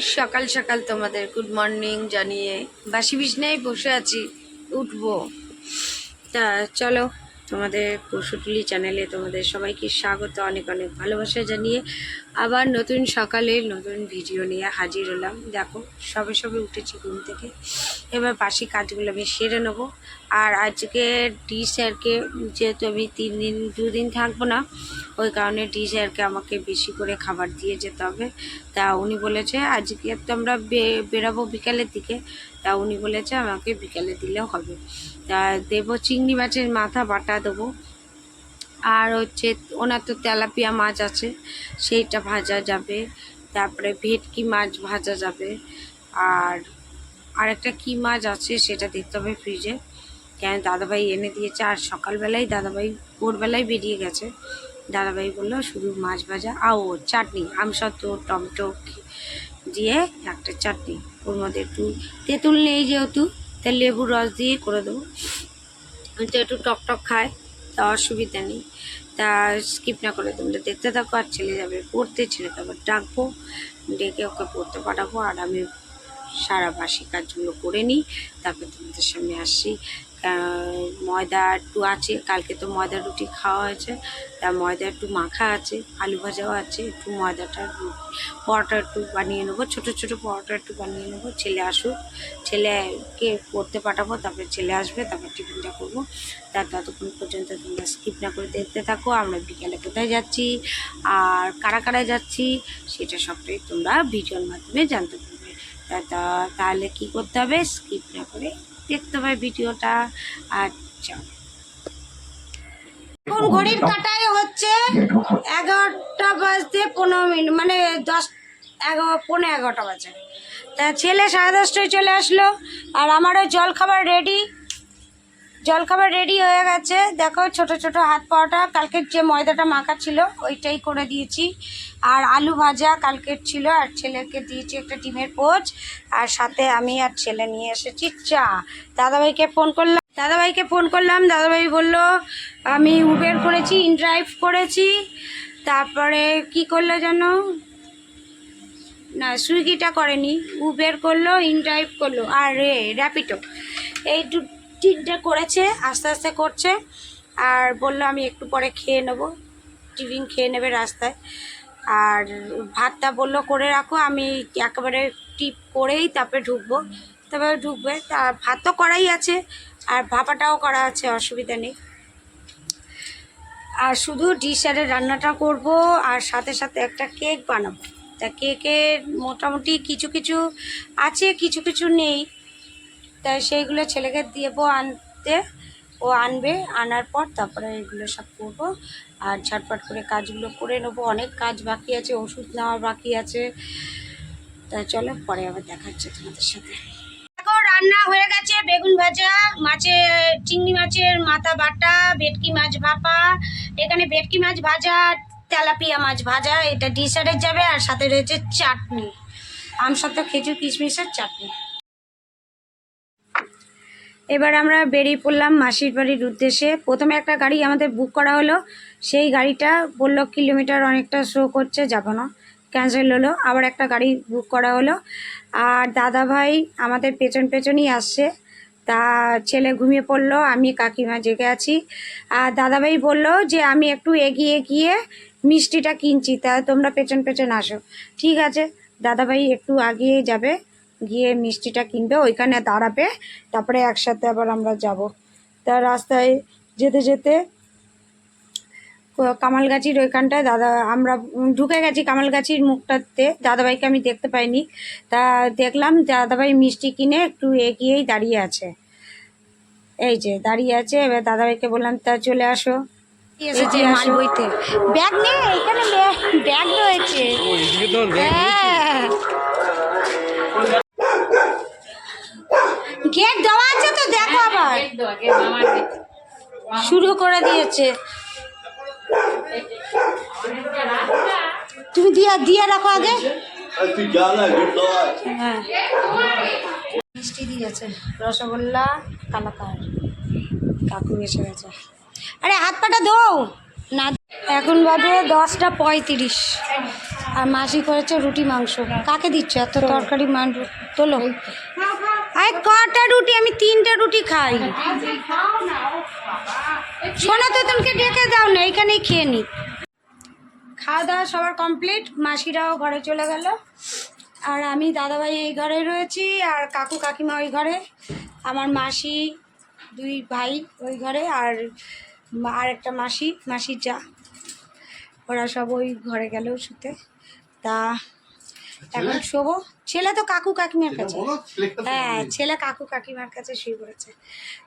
সকাল সকাল তোমাদের গুড মর্নিং জানিয়ে বাসি বিছনায় বসে আছি, উঠবো। তা চলো, তোমাদের পশুটুলি চ্যানেলে তোমাদের সবাইকে স্বাগত, অনেক অনেক ভালোবাসা জানিয়ে আবার নতুন সকালে নতুন ভিডিও নিয়ে হাজির হলাম। দেখো, সবে সবে উঠেছি ঘুম থেকে। এবার বাসি কাজগুলো আমি সেরে নেব। আর আজকে ডি স্যারকে, যেহেতু আমি তিন দিন, দুদিন থাকব না, ওই কারণে ডি স্যারকে আমাকে বেশি করে খাবার দিয়ে যেতে হবে। তা উনি বলেছে, আজকে তো আমরা বেরাবো বিকালের দিকে। তা উনি বলেছে, আমাকে বিকালে দিলেও হবে। তা দেবো চিংড়ি মাছের মাথা বাটা দেবো। আর হচ্ছে ওনার তো তেলাপিয়া মাছ আছে, সেইটা ভাজা যাবে, তারপরে ভেটকি মাছ ভাজা যাবে, আর আরেকটা কী মাছ আছে সেটা দেখতে হবে ফ্রিজে। কেন দাদাভাই এনে দিয়েছে, আর সকালবেলায় দাদাভাই, ভোরবেলায় বেরিয়ে গেছে। দাদাভাই বলল, শুধু মাছ ভাজা আর ও চাটনি আমসত্ব টমেটো দিয়ে একটা চাটনি। ওর মধ্যে একটু তেঁতুল নেই যেহেতু তা লেবুর রস দিয়ে করে দেবো। তো একটু টক টক খায়। তা অসুবিধা নেই। তা স্কিপ না করে তোমরা দেখতে থাকো আর ছেলে যাবে। পড়তে ছেলে তারপর ডাকবো, ডেকে ওকে পড়তে পাঠাবো আর আমি সারা বাসি কাজগুলো করে নিই তারপর তোমাদের সামনে আহ, ময়দা একটু আছে কালকে তো ময়দা রুটি খাওয়া হয়েছে তা ময়দা একটু মাখা আছে আলু ভাজাও আছে একটু ময়দাটা পরোটা একটু বানিয়ে নেব ছোটো ছোটো পরোটা একটু বানিয়ে নেব ছেলে আসুক ছেলেকে পড়তে পাঠাবো তারপরে ছেলে আসবে তারপর টিফিনটা করব। তার ততক্ষণ পর্যন্ত তোমরা স্কিপ না করে দেখতে থাকো আমরা বিকালে কোথায় যাচ্ছি আর কারা কারা যাচ্ছি সেটা সবটাই তোমরা ভিডিওর মাধ্যমে জানতে পারবে। তাহলে কি করতে হবে? স্কিপ না করে দেখতে হবে ভিডিওটা। আচ্ছা এখন ঘড়ির কাটাই হচ্ছে এগারোটা বাজতে পনেরো মিনিট মানে দশ, এগারো পনেরো এগারোটা বাজে। তা ছেলে সাড়ে দশটায় চলে আসলো, আর আমারও জল খাবার রেডি জল খাবার রেডি হয়ে গেছে। দেখো ছোট ছোট হাত পাওয়াটা, কালকের যে ময়দাটা মাখা ছিল, ওইটাই করে দিয়েছি। আর আলু ভাজা কালকের ছিল, আর ছেলেকে দিয়েছি একটা ডিমের পোচ, আর সাথে আমি আর ছেলে নিয়ে এসেছি চা। দাদাভাইকে ফোন করলাম, দাদাভাইকে ফোন করলাম, দাদাভাই বলল, আমি উবের করেছি ইনড্রাইভ করেছি। তারপরে কি করল যেন না সুইগিটা করেনি উবের করল ইনড্রাইভ করল। আর রে র্যাপিডো এই তিনটে করেছে, আস্তে আস্তে করছে। আর বলল আমি একটু পরে খেয়ে নেব, টিফিন খেয়ে নেবে রাস্তায়। আর ভাতটা বলল করে রাখো, আমি একেবারে টিপ করেই তারপরে ঢুকবো। তারপরে ঢুকবে, তা ভাত তো করাই আছে, আর ভাপাটাও করা আছে, অসুবিধা নেই। আর শুধু ডিশারের রান্নাটা করব, আর সাথে সাথে একটা কেক বানাবো। তা কেকের মোটামুটি কিছু কিছু আছে, কিছু কিছু নেই। তাই সেইগুলো ছেলেকে দেবো আনতে, ও আনবে, আনার পর তারপরে এগুলো সব করব। আর ঝটপট করে কাজগুলো করে নেব। অনেক কাজ বাকি আছে, ওষুধ নেওয়া বাকি আছে। তা চলো, পরে আবার দেখাচ্ছে তোমাদের সাথে। রান্না হয়ে গেছে, বেগুন ভাজা, মাছের, চিংড়ি মাছের মাথা বাটা, ভেটকি মাছ ভাপা। এখানে ভেটকি মাছ ভাজা, তেলাপিয়া মাছ ভাজা, এটা ডিসারের যাবে, আর সাথে রয়েছে চাটনি। আমসত্ব খেজুর, কিশমিশের চাটনি। এবার আমরা বেরিয়ে পড়লাম মাসির বাড়ির উদ্দেশ্যে। প্রথমে একটা গাড়ি আমাদের বুক করা হলো। সেই গাড়িটা বলল কিলোমিটার অনেকটা শো করছে যাব না ক্যান্সেল হলো। আবার একটা গাড়ি বুক করা হলো। আর দাদা ভাই আমাদের পেছন পেছনই আসছে। তা ছেলে ঘুমিয়ে পড়ল, আমি কাকিমা জেগে আছি। আর দাদাভাই বলল যে, আমি একটু এগিয়ে গিয়ে মিষ্টিটা কিনছি, তা তোমরা পেছন পেছন আসো। ঠিক আছে। দাদাভাই একটু আগিয়ে যাবে। গিয়ে মিষ্টিটা কিনবে ওইখানে দাঁড়াবে তারপরে একসাথে আবার আমরা যাব। তা রাস্তায় যেতে যেতে কামালগাছির ওইখানটায় দাদা আমরা ঢুকে গেছি কামালগাছির মুখটাতে দাদাভাইকে আমি দেখতে পাইনি। তা দেখলাম দাদাভাই মিষ্টি কিনে একটু এগিয়েই দাঁড়িয়ে আছে। এই যে দাঁড়িয়ে আছে এবার দাদাভাইকে বললাম তা চলে আসো। এসেছি মাল বইতে ব্যাগ নেই এখানে ব্যাগ রয়েছে। হ্যাঁ। গেট দেওয়া আছে তো দেখো আবার। শুরু করে দিয়েছে। তুমি দিয়ে দিয়ে রাখো আগে। হ্যাঁ। মিষ্টি দিয়েছে রসগোল্লা কালাকার। কাকু এসে গেছে। আরে হাত পাটা দৌ না এখন বাজে দশটা পঁয়ত্রিশ। আর মাসি করেছে রুটি মাংস। কাকে দিচ্ছ? এত তরকারি মান তোলো। আরে কটা রুটি, আমি তিনটে রুটি খাই। সোনা তো, তোমাকে ডেকে দাও না এখানেই খেয়ে নি। খাওয়া দাওয়া সবার কমপ্লিট মাসিরাও ঘরে চলে গেল। আর আমি দাদাভাই এই ঘরে রয়েছি, আর কাকু কাকিমা ওই ঘরে, আমার মাসি, দুই ভাই ওই ঘরে, আর আর একটা মাসি, মাসির যা। ওরা সব ওই ঘরে গেল শুতে। তা এখন শোবো ছেলে তো কাকু কাকিমার কাছে। হ্যাঁ ছেলে কাকু কাকিমার কাছে শুয়ে পড়েছে।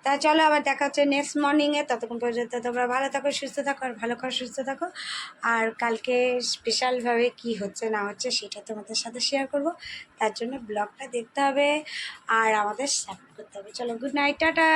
তা চলো আবার দেখা হচ্ছে নেক্সট মর্নিংয়ে ততক্ষণ পর্যন্ত তোমরা ভালো থাকো সুস্থ থাকো আর ভালো করে সুস্থ থাকো। আর কালকে স্পেশালভাবে কি হচ্ছে না হচ্ছে সেটা তোমাদের সাথে শেয়ার করব। তার জন্য ব্লগটা দেখতে হবে আর আমাদের সাপোর্ট করতে হবে। চলো গুড নাইট টাটা!